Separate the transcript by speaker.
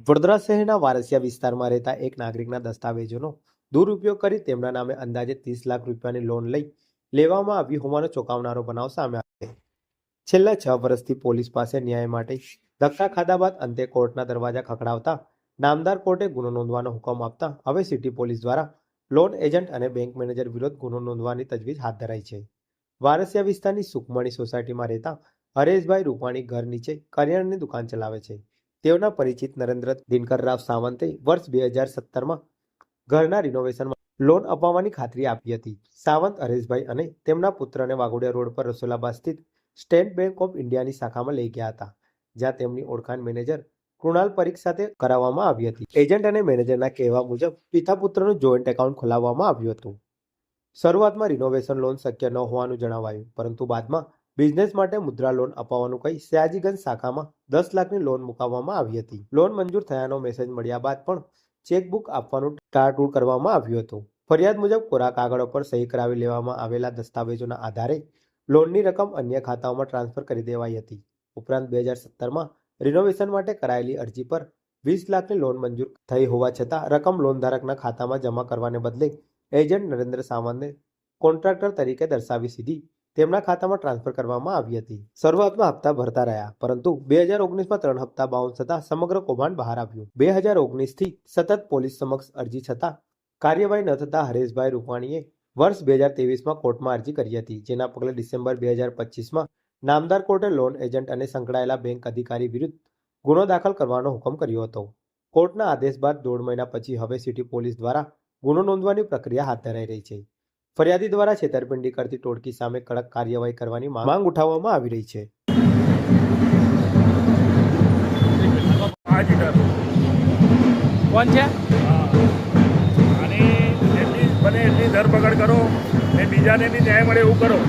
Speaker 1: વડોદરા શહેરના વારસિયા વિસ્તારમાં રહેતા એક નાગરિકના દસ્તાવેજોનો દુરુપયોગ કરી તેમના નામે અંદાજે ત્રીસ લાખ રૂપિયાની લોન લઈ લેવામાં આવી હોવાનો ચોંકાવનારો બનાવ સામે આવ્યો છેલ્લા છ વર્ષથી પોલીસ પાસે ન્યાય માટે ધક્કા ખાધા બાદ અંતે કોર્ટના દરવાજા ખખડાવતા નામદાર કોર્ટે ગુનો નોંધવાનો હુકમ આપતા હવે સિટી પોલીસ દ્વારા લોન એજન્ટ અને બેંક મેનેજર વિરુદ્ધ ગુનો નોંધવાની તજવીજ હાથ ધરાઈ છે. વારસિયા વિસ્તારની સુખમણી સોસાયટીમાં રહેતા હરેશભાઈ રૂપાણી ઘર નીચે કરિયાણાની દુકાન ચલાવે છે. તેઓના પરિચિત નરેન્દ્ર દિનકરરાવ સાવંતે વર્ષ બે હજાર સત્તરમાં ઘરના રિનોવેશનમાં લોન અપાવવાની ખાતરી આપી હતી. સાવંત, હરેશભાઈ અને તેમના પુત્રને વાઘોડિયા રોડ પર રસોલાબાદ સ્થિત સ્ટેટ બેંક ઓફ ઇન્ડિયાની શાખામાં લઈ ગયા હતા, જ્યાં તેમની ઓળખાણ મેનેજર કૃણાલ પરીખ સાથે કરાવવામાં આવી હતી. એજન્ટ અને મેનેજરના કહેવા મુજબ, પિતા પુત્રનું જોઈન્ટ એકાઉન્ટ ખોલાવવામાં આવ્યું હતું. શરૂઆતમાં રિનોવેશન લોન શક્ય ન હોવાનું જણાવાયું, પરંતુ બાદમાં બિઝનેસ માટે મુદ્રા લોન અપાવવાનું કહી સયાજીગંજ શાખામાં દસ લાખની લોન મુકાવવામાં આવી હતી. લોન મંજૂર થયાનો મેસેજ મળ્યા બાદ પણ ચેકબુક આપવાનું ટાળટૂળ કરવામાં આવ્યું હતું. ફરિયાદ મુજબ કોરા કાગળો પર સહી કરાવી લેવામાં આવેલા દસ્તાવેજોના આધારે લોનની રકમ અન્ય ખાતાઓમાં ટ્રાન્સફર કરી દેવાઈ હતી. ઉપરાંત બે હજાર સત્તરમાં રિનોવેશન માટે કરાયેલી અરજી પર વીસ લાખની લોન મંજૂર થઈ હોવા છતાં રકમ લોનધારકના ખાતામાં જમા કરવાને બદલે એજન્ટ નરેન્દ્ર સાવંતને કોન્ટ્રાક્ટર તરીકે દર્શાવી સીધી તેમના ખાતામાં ટ્રાન્સફર કરવામાં આવી હતી. શરૂઆતમાં હપ્તા ભરતા રહ્યા, પરંતુ બે હજાર ઓગણીસમાં ત્રણ હપ્તા બાઉન્સ થતાં સમગ્ર કૌભાંડ બહાર આવ્યું. બે હજાર ઓગણીસથી સતત પોલીસ સમક્ષ અરજી છતાં કાર્યવાહી ન થતાં હરેશભાઈ રૂપાણીએ વર્ષ બે હજાર તેવીસમાં કોર્ટમાં અરજી કરી હતી, જેના પગલે ડિસેમ્બર બે હજાર પચીસમાં નામદાર કોર્ટે લોન એજન્ટ અને સંકળાયેલા બેંક અધિકારી વિરુદ્ધ ગુનો દાખલ કરવાનો હુકમ કર્યો હતો. કોર્ટના આદેશ બાદ દોઢ મહિના પછી હવે સિટી પોલીસ દ્વારા ગુનો નોંધવાની પ્રક્રિયા હાથ ધરાઈ રહી છે. ફરિયાદી દ્વારા છેતરપિંડી કરતી ટોળકી સામે કડક કાર્યવાહી કરવાની માંગ ઉઠાવવામાં આવી રહી છે.
Speaker 2: કોણ છે?
Speaker 3: અને એટલી બને એટલી ધરપકડ કરો ને બીજાને બી ન્યાય મળે એવું કરો.